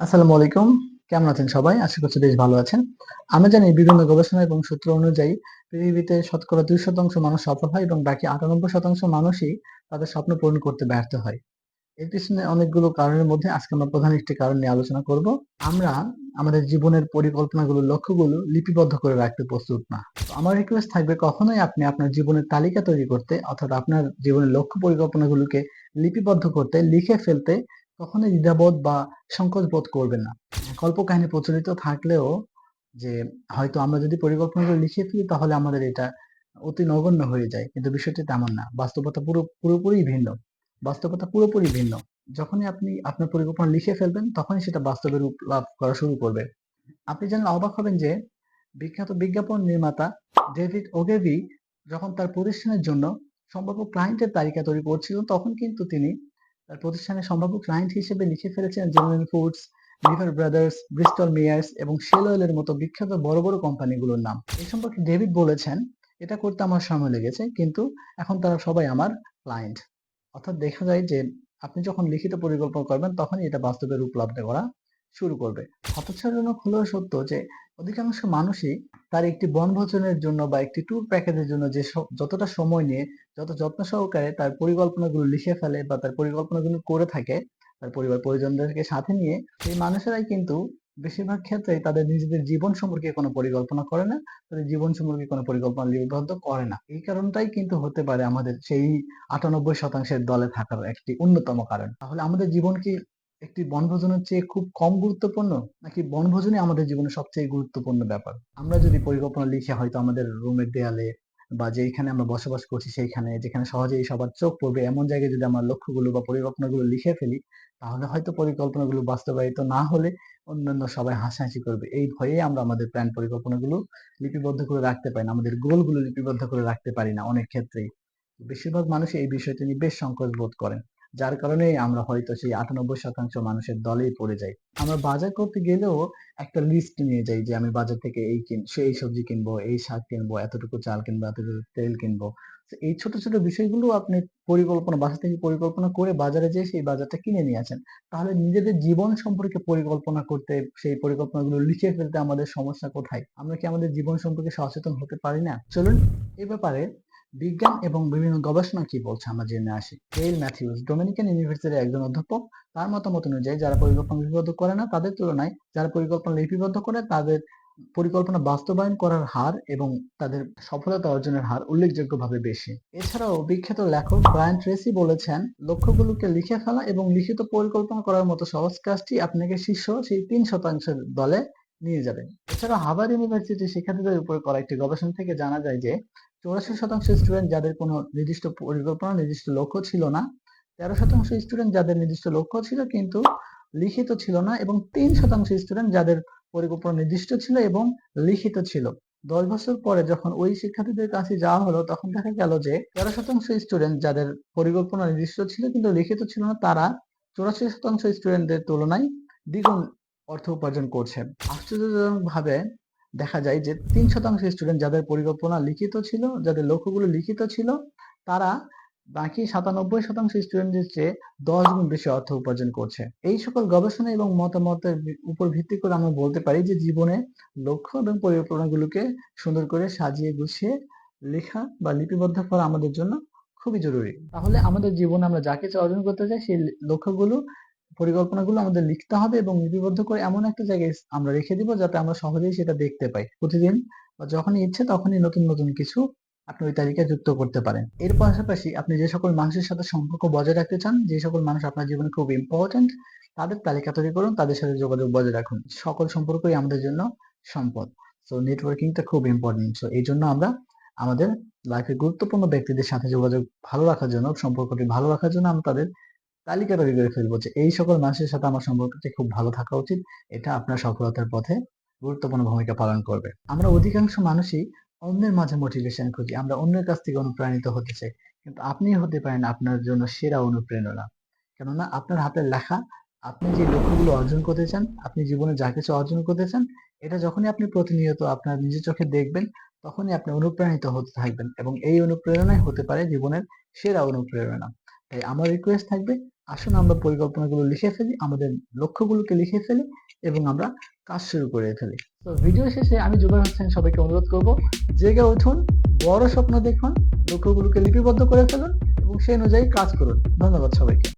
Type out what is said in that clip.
আসসালামু আলাইকুম। কেমন আছেন সবাই? আশা করছি বেশ ভালো আছেন। আমরা জানি বিভিন্ন গবেষণা এবং সূত্র অনুযায়ী পৃথিবীতে শতকরা দুই শতাংশ মানুষ সফল হয় এবং বাকি আটানব্বই শতাংশ মানুষই তাদের স্বপ্ন পূরণ করতে ব্যর্থ হয়। এর পিছনে অনেকগুলো কারণের মধ্যে আজকে আমরা প্রধান একটি কারণ নিয়ে আলোচনা করব। আমরা আমাদের জীবনের পরিকল্পনাগুলো, লক্ষ্যগুলো লিপিবদ্ধ করে রাখতে প্রস্তুত না। আমার রিকোয়েস্ট থাকবে কখনোই আপনি আপনার জীবনের তালিকা তৈরি করতে অর্থাৎ আপনার জীবনের লক্ষ্য পরিকল্পনাগুলোকে লিপিবদ্ধ করতে, লিখে ফেলতে কখনোই দ্বিধাবোধ বা সংকোচ বোধ করবেন না। কল্পকাহিনী প্রচলিত থাকলেও যে হয়তো আমরা যদি পরিকল্পনাগুলো লিখে ফেলি, তাহলে আমাদের এটা অতি নগণ্য হয়ে যায়। কিন্তু বিষয়টি তেমন না। বাস্তবতা পুরো, পুরোপুরি ভিন্ন। বাস্তবতা পুরোপুরি ভিন্ন। যখনই আপনি আপনার পরিকল্পনা লিখে ফেলবেন, তখনই সেটা বাস্তবে রূপ লাভ করা শুরু করবে। আপনি জানলে অবাক হবেন যে বিখ্যাত বিজ্ঞাপন নির্মাতা ডেভিড ওগেভি যখন তার প্রতিষ্ঠানের জন্য সম্ভাব্য ক্লায়েন্টের তালিকা তৈরি করছিল তখন কিন্তু তিনি তার প্রতিষ্ঠানের সম্ভাব্য ক্লায়েন্ট হিসেবে লিখে ফেলেছেন General Foods Lever Brothers Bristol Myers এবং শেল অয়েলের মতো বিখ্যাত বড় বড় কোম্পানিগুলোর নাম। এই সম্পর্কে ডেভিড বলেছেন, এটা করতে আমার সময় লেগেছে, কিন্তু এখন তারা সবাই আমার ক্লায়েন্ট অর্থাৎ দেখা যায় যে আপনি যখন লিখিত পরিকল্পনা করবেন, তখনই এটা বাস্তবে রূপ লাভ করা শুরু করবে। হতাশাজনক হলেও সত্য যে অধিকাংশ মানুষই তার একটি বনভোজনের জন্য বা একটি ট্যুর প্যাকেজের জন্য যে যতটা সময় নিয়ে, যত যত্ন সহকারে তার পরিকল্পনাগুলো লিখে ফেলে বা তার পরিকল্পনাগুলো করে থাকে, তার পরিবার পরিজনদেরকে সাথে নিয়ে, সেই মানুষেরাই কিন্তু বেশিরভাগ ক্ষেত্রেই তাদের নিজেদের জীবন সম্পর্কে কোনো পরিকল্পনা করে না, তাদের জীবন সম্পর্কে কোনো পরিকল্পনা লিপিবদ্ধ করে না। এই কারণটাই কিন্তু হতে পারে আমাদের সেই আটানব্বই শতাংশের দলে থাকার একটি অন্যতম কারণ। তাহলে আমাদের জীবন কি একটি বনভোজনের চেয়ে খুব কম গুরুত্বপূর্ণ নাকি বনভোজনই আমাদের জীবনের সবচেয়ে গুরুত্বপূর্ণ ব্যাপার? আমরা যদি পরিকল্পনা লিখে হয়তো আমাদের রুমের দেয়ালে বা যেখানে আমরা বসবাস করছি সেইখানে, যেখানে সহজেই সবার চোখ পড়বে, এমন জায়গায় যদি আমরা লক্ষ্যগুলো বা পরিকল্পনাগুলো লিখে ফেলি, তাহলে হয়তো পরিকল্পনাগুলো বাস্তবায়িত না হলে অন্যান্য সবাই হাসাহাসি করবে। এই ভয়ে আমরা আমাদের প্ল্যান পরিকল্পনাগুলো লিপিবদ্ধ করে রাখতে পারি না, আমাদের গোলগুলো লিপিবদ্ধ করে রাখতে পারি না অনেক ক্ষেত্রেই। বেশিরভাগ মানুষ এই বিষয়টি নিয়ে বেশ সংকোচ বোধ করেন। যার কারণে আমরা হয়তো সেই আটানব্বই শতাংশ মানুষের দলেই পড়ে যাই। আমরা বাজার করতে গেলেও একটা লিস্ট নিয়ে যাই যে আমি বাজার থেকে এই কিন, সেই সবজি কিনবো, এই শাক কিনবো, এতটুকু চাল কিনবো, এতটুকু তেল কিনবো। এই ছোট ছোট বিষয়গুলো আপনি পরিকল্পনা বাসা থেকে পরিকল্পনা করে বাজারে যেয়ে সেই বাজারটা কিনে নিয়ে আসেন। তাহলে নিজেদের জীবন সম্পর্কে পরিকল্পনা করতে, সেই পরিকল্পনাগুলো লিখে ফেলতে আমাদের সমস্যা কোথায়? আমরা কি আমাদের জীবন সম্পর্কে সচেতন হতে পারি না? চলুন, এ ব্যাপারে বিজ্ঞান এবং বিভিন্ন গবেষণা কি বলছে আমরা জেনে আসি। কেইল ম্যাথিউস, ডোমিনিকান ইউনিভার্সিটির একজন অধ্যাপক, তার মতামত অনুযায়ী যারা পরিকল্পনা লিপিবদ্ধ করে না, তাদের তুলনায় যারা পরিকল্পনা লিপিবদ্ধ করে, তাদের পরিকল্পনা বাস্তবায়ন করার হার এবং তাদের সফলতা অর্জনের হার উল্লেখযোগ্যভাবে বেশি। এছাড়াও বিখ্যাত লেখক ব্রায়ান ট্রেসি বলেছেন, লক্ষ্যগুলোকে লিখে ফেলা এবং লিখিত পরিকল্পনা করার মতো সহজ কাজটি আপনাকে শীর্ষ সেই তিন শতাংশের দলে নিয়ে যাবে। এছাড়া হার্ভার্ড ইউনিভার্সিটির শিক্ষার্থীদের উপর করা একটি গবেষণা থেকে জানা যায় যে চৌরাশি শতাংশ স্টুডেন্ট যাদের কোনো নির্দিষ্ট পরিকল্পনা, নির্দিষ্ট লক্ষ্য ছিল না। তেরো শতাংশ স্টুডেন্ট যাদের নির্দিষ্ট লক্ষ্য ছিল কিন্তু লিখিত ছিল না এবং তিন শতাংশ স্টুডেন্ট যাদের পরিকল্পনা নির্দিষ্ট ছিল এবং লিখিত ছিল। দশ বছর পরে যখন ওই শিক্ষার্থীদের কাছে যাওয়া হলো, তখন দেখা গেল যে তেরো শতাংশ স্টুডেন্ট যাদের পরিকল্পনা নির্দিষ্ট ছিল কিন্তু লিখিত ছিল না, তারা চৌরাশি শতাংশ স্টুডেন্টদের তুলনায় দ্বিগুণ অর্থ উপার্জন করছে। আশ্চর্যজনক ভাবে দেখা যায় যে তিন শতাংশ স্টুডেন্ট যাদের পরিকল্পনা লিখিত ছিল, যাদের লক্ষ্যগুলো লিখিত ছিল, তারা বাকি সাতানব্বই শতাংশ স্টুডেন্টদের চেয়ে দশ গুণ বেশি অর্থ উপার্জন করছে। এই সকল গবেষণা এবং মতামতের উপর ভিত্তি করে আমরা বলতে পারি যে জীবনে লক্ষ্য এবং পরিকল্পনাগুলোকে সুন্দর করে সাজিয়ে গুছিয়ে লেখা বা লিপিবদ্ধ করা আমাদের জন্য খুবই জরুরি। তাহলে আমাদের জীবনে আমরা যা কিছু অর্জন করতে চাই, সেই লক্ষ্যগুলো পরিকল্পনাগুলো আমাদের লিখতে হবে এবং লিপিবদ্ধ করে এমন একটা জায়গায় আমরা রেখে দিব যাতে আমরা সহজেই সেটা দেখতে পাই। প্রতিদিন বা যখনই ইচ্ছে তখনই নতুন নতুন কিছু আপনি ওই তালিকায় যুক্ত করতে পারেন। এর পাশাপাশি আপনি যে সকল মানুষের সাথে সম্পর্ক বজায় রাখতে চান, যে সকল মানুষ আপনার জীবনে খুব ইম্পর্টেন্ট তাদের তালিকা তৈরি করুন, তাদের সাথে যোগাযোগ বজায় রাখুন। সকল সম্পর্কই আমাদের জন্য সম্পদ। সো নেটওয়ার্কিংটা খুব ইম্পর্টেন্ট সো এই জন্য আমরা আমাদের লাইফে গুরুত্বপূর্ণ ব্যক্তিদের সাথে যোগাযোগ ভালো রাখার জন্য, সম্পর্কটি ভালো রাখার জন্য আমরা তাদের তালিকা তৈরি করে ফেলব যে এই সকল মানুষের সাথে আমার সম্পর্কটি খুব ভালো থাকা উচিত। এটা আপনার সফলতার পথে গুরুত্বপূর্ণ ভূমিকা পালন করবে। আমরা অধিকাংশ মানুষই অন্যের মাঝে মোটিভেশন খুঁজি, আমরা অন্যের কাছ থেকে অনুপ্রাণিত হতে চাই। কিন্তু আপনি হতে পারেন আপনার জন্য সেরা অনুপ্রেরণা। কেননা আপনার হাতের লেখা, আপনি যে লক্ষ্যগুলো অর্জন করতে চান, আপনি জীবনে যা কিছু অর্জন করতে চান, এটা যখনই আপনি প্রতিনিয়ত আপনার নিজের চোখে দেখবেন, তখনই আপনি অনুপ্রাণিত হতে থাকবেন এবং এই অনুপ্রেরণাই হতে পারে জীবনের সেরা অনুপ্রেরণা। তাই আমার রিকোয়েস্ট থাকবে আসুন আমরা পরিকল্পনাগুলো লিখে ফেলি, আমাদের লক্ষ্যগুলোকে লিখে ফেলি এবং আমরা কাজ শুরু করে ফেলি। তো ভিডিও শেষে আমি জুবাই হোসেন সবাইকে অনুরোধ করব, জেগে উঠুন, বড় স্বপ্ন দেখুন, লক্ষ্যগুলোকে লিপিবদ্ধ করে ফেলুন এবং সেই অনুযায়ী কাজ করুন। ধন্যবাদ সবাইকে।